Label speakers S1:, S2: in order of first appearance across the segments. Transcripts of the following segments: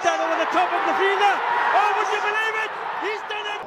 S1: down over the top of the fielder. Oh, would you believe it? He's done it.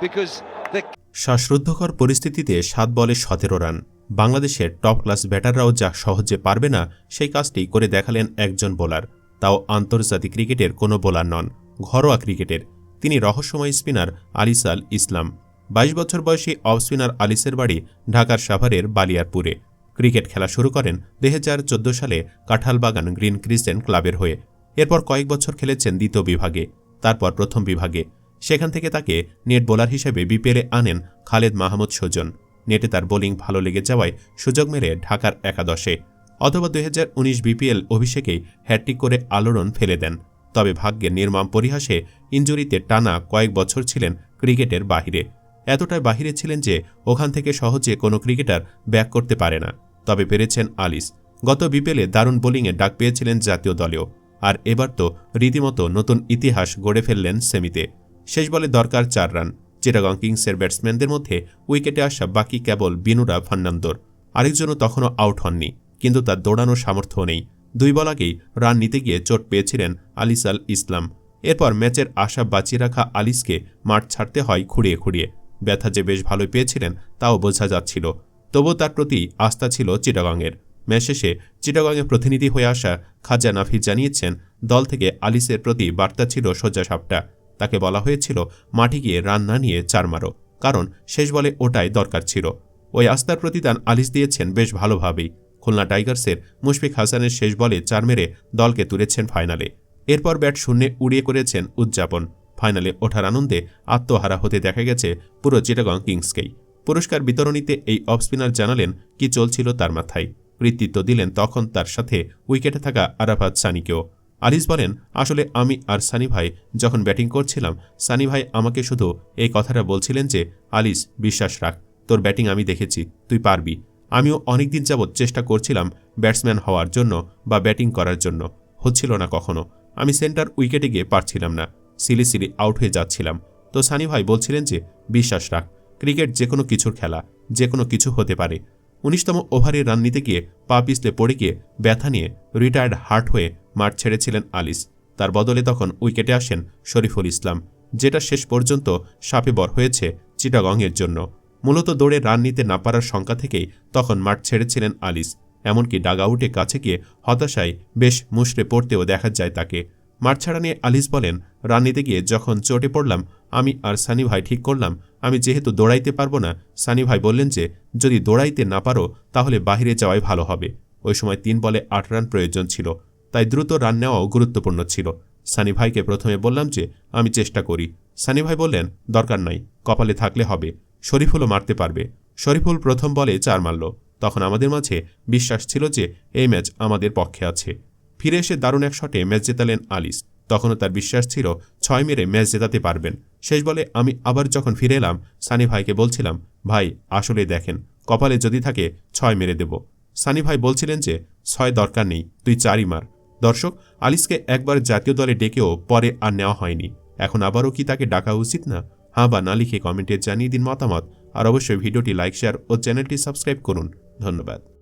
S2: because the
S3: শ্বাসরুদ্ধকর পরিস্থিতিতে সাত বলে সতেরো run বাংলাদেশের টপ ক্লাস ব্যাটাররাও যা সহজে পারবে না সেই কাজটি করে দেখালেন একজন বোলার তাও আন্তর্জাতিক ক্রিকেটের কোনো বোলার নন ঘরোয়া ক্রিকেটের তিনি রহস্যময় স্পিনার আলিসাল ইসলাম বাইশ বছর বয়সী অফ স্পিনার আলিসের বাড়ি ঢাকার সাভারের বালিয়ারপুরে ক্রিকেট খেলা শুরু করেন দু হাজার চোদ্দ সালে কাঁঠালবাগান গ্রিন ক্রিসেন্ট ক্লাবের হয়ে এরপর কয়েক বছর খেলেছেন দ্বিতীয় বিভাগে, তারপর প্রথম বিভাগে। সেখান থেকে তাকে নেট বোলার হিসেবে বিপিএলে আনেন খালেদ মাহমুদ সুজন। নেটে তার বোলিং ভালো লেগে যাওয়ায় সুযোগ মেলে ঢাকার একাদশে। অথবা দুই হাজার উনিশ বিপিএল অভিষেকেই হ্যাট্রিক করে আলোড়ন ফেলে দেন। তবে ভাগ্যের নির্মম পরিহাসে ইঞ্জুরিতে টানা কয়েক বছর ছিলেন ক্রিকেটের বাহিরে। এতটাই বাহিরে ছিলেন যে ওখান থেকে সহজে কোনো ক্রিকেটার ব্যাক করতে পারে না। তবে পেরেছেন আলিস। গত বিপিএলে দারুণ বোলিংয়ে ডাক পেয়েছিলেন জাতীয় দলেও। আর এবার তো রীতিমতো নতুন ইতিহাস গড়ে ফেললেন সেমিতে। শেষ বলে দরকার চার রান। চিটাগং কিংসের ব্যাটসম্যানদের মধ্যে উইকেটে আসা বাকি কেবল বিনুরা ফার্নান্দোর আরেকজনও তখনও আউট হননি, কিন্তু তার দৌড়ানোর সামর্থ্য নেই। দুই বল আগেই রান নিতে গিয়ে চোট পেয়েছিলেন আলিস আল ইসলাম। এরপর ম্যাচের আশা বাঁচিয়ে রাখা আলিসকে মাঠ ছাড়তে হয় খুঁড়িয়ে খুঁড়িয়ে। ব্যথা যে বেশ ভালোই পেয়েছিলেন, তাও বোঝা যাচ্ছিল। তবুও তার প্রতি আস্থা ছিল চিটাগংয়ের। ম্যাচ শেষে চিটাগংয়ের প্রতিনিধি হয়ে আসা খাজা নাফি জানিয়েছেন, দল থেকে আলিসের প্রতি বার্তা ছিল সোজা সাপটা। তাকে বলা হয়েছিল, মাঠে গিয়ে রান না নিয়ে চার মারো, কারণ শেষ বলে ওটাই দরকার ছিল। ওই আস্থার প্রতিদান আলিস দিয়েছেন বেশ ভালোভাবেই। খুলনা টাইগার্সের মুশফিক হাসানের শেষ বলে চার মেরে দলকে তুলেছেন ফাইনালে। এরপর ব্যাট শূন্যে উড়িয়ে করেছেন উদযাপন। ফাইনালে ওঠার আনন্দে আত্মহারা হতে দেখা গেছে পুরো চিটাগং কিংসকেই। পুরস্কার বিতরণীতে এই অফ স্পিনার জানালেন কি চলছিল তার মাথায়। কৃতিত্ব দিলেন তখন তার সাথে উইকেটে থাকা আরাফাত সানিকেও। আলিস বলেন, আসলে আমি আর সানি ভাই যখন ব্যাটিং করছিলাম, সানি ভাই আমাকে শুধু এই কথাটা বলছিলেন যে, আলিস, বিশ্বাস রাখ, তোর ব্যাটিং আমি দেখেছি, তুই পারবি। আমিও অনেকদিন যাবৎ চেষ্টা করছিলাম ব্যাটসম্যান হওয়ার জন্য বা ব্যাটিং করার জন্য। হচ্ছিল না কখনো। আমি সেন্টার উইকেটে গিয়ে পারছিলাম না। সিলি সিলি আউট হয়ে যাচ্ছিলাম। তো সানি ভাই বলছিলেন যে, বিশ্বাস রাখ, ক্রিকেট যে কোনো কিছুর খেলা যে কোনো কিছু হতে পারে। উনিশতম ওভারে রান নিতে গিয়ে পা পিছলে পড়ে গিয়ে ব্যথা নিয়ে রিটায়ার্ড হার্ট হয়ে মাঠ ছেড়েছিলেন আলিস। তার বদলে তখন উইকেটে আসেন শরীফুল ইসলাম, যেটা শেষ পর্যন্ত সাপে বর হয়েছে চিটাগংয়ের জন্য। মূলত দৌড়ে রান নিতে না পারার শঙ্কা থেকেই তখন মাঠ ছেড়েছিলেন আলিস। এমনকি ডাগাউটে কাছে গিয়ে হতাশায় বেশ মুষড়ে পড়তেও দেখা যায় তাকে। মাঠ ছাড়া নিয়ে আলিস বলেন রান নিতে গিয়ে যখন চোটে পড়লাম, আমি আর সানি ভাই ঠিক করলাম। আমি যেহেতু দৌড়াইতে পারব না, সানি ভাই বললেন যে, যদি দৌড়াইতে না পারো, তাহলে বাহিরে যাওয়াই ভালো হবে। ওই সময় তিন বলে আট রান প্রয়োজন ছিল। তাই দ্রুত রান নেওয়াও গুরুত্বপূর্ণ ছিল। সানি ভাইকে প্রথমে বললাম যে, আমি চেষ্টা করি। সানি ভাই বললেন, দরকার নাই, কপালে থাকলে হবে। শরীফুলও মারতে পারবে। শরীফুল প্রথম বলে চার মারল। তখন আমাদের মাঝে বিশ্বাস ছিল যে, এই ম্যাচ আমাদের পক্ষে আছে। ফিরে এসে দারুণ এক শটে ম্যাচ জেতালেন আলিস। তখনও তার বিশ্বাস ছিল, ছয় মেরে ম্যাচ জেতাতে পারবেন। শেষ বলে আমি আবার যখন ফিরে এলাম, সানি ভাইকে বলছিলাম, ভাই আসলে দেখেন, কপালে যদি থাকে ছয় মেরে দেব। সানি ভাই বলছিলেন যে, ছয় দরকার নেই, তুই চারই মার। দর্শক, আলিসকে একবার জাতীয় দলে ডেকেও পরে আর নেওয়া হয়নি। এখন আবারও কি তাকে ডাকা উচিত না? হাঁ বা না লিখে কমেন্টে জানিয়ে দিন মতামত। আর অবশ্যই ভিডিওটি লাইক, শেয়ার ও চ্যানেলটি সাবস্ক্রাইব করুন। ধন্যবাদ।